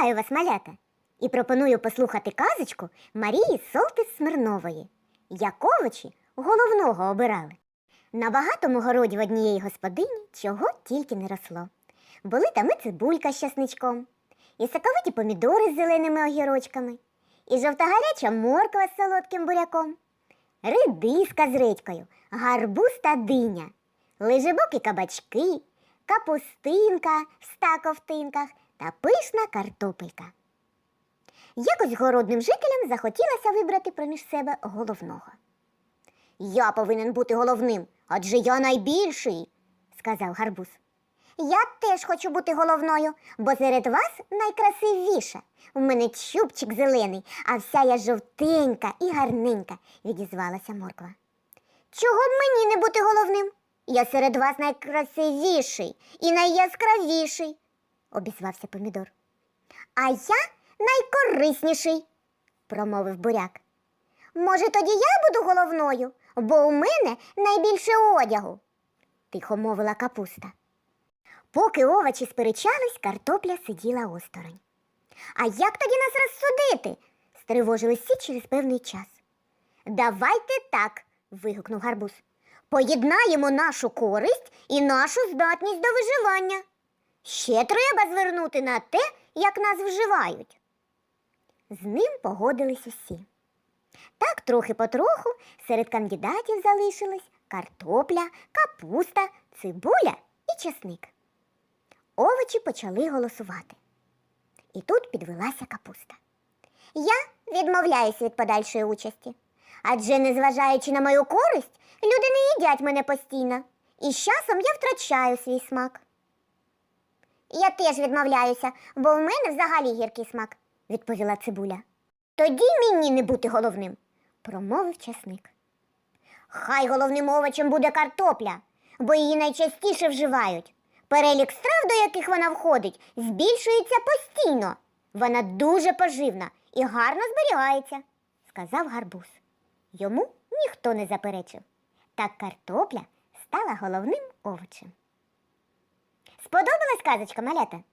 Вітаю вас, малята! І пропоную послухати казочку Марії Солтис Смирнової. Як овочі головного обирали. На багатому городі в однієї господині чого тільки не росло. Були там і цибулька з часничком, і соковиті помідори з зеленими огірочками, і жовтогаряча морква з солодким буряком, редиска з редькою, гарбуз та диня, лежебокі кабачки, капустинка в ста ковтинках та пишна картопелька. Якось городним жителям захотілося вибрати проміж себе головного. Я повинен бути головним, адже я найбільший, сказав гарбуз. Я теж хочу бути головною, бо серед вас найкрасивіша. У мене чубчик зелений, а вся я жовтенька і гарненька, відізвалася морква. Чого б мені не бути головним? Я серед вас найкрасивіший і найяскравіший, обізвався помідор. А я найкорисніший, промовив буряк. Може, тоді я буду головною, бо у мене найбільше одягу, тихо мовила капуста. Поки овочі сперечались, картопля сиділа осторонь. А як тоді нас розсудити? стривожились всі через певний час. Давайте так, вигукнув гарбуз. Поєднаємо нашу користь і нашу здатність до виживання. Ще треба звернути на те, як нас вживають. З ним погодились усі. Так трохи потроху серед кандидатів залишились картопля, капуста, цибуля і часник. Овочі почали голосувати. І тут підвелася капуста. Я відмовляюсь від подальшої участі. Адже, незважаючи на мою користь, люди не їдять мене постійно, і з часом я втрачаю свій смак. Я теж відмовляюся, бо в мене взагалі гіркий смак, відповіла цибуля. Тоді мені не бути головним, промовив часник. Хай головним овочем буде картопля, бо її найчастіше вживають. Перелік страв, до яких вона входить, збільшується постійно. Вона дуже поживна і гарно зберігається, сказав гарбуз. Йому ніхто не заперечив. Так картопля стала головним овочем. Сподобалась казочка, малята?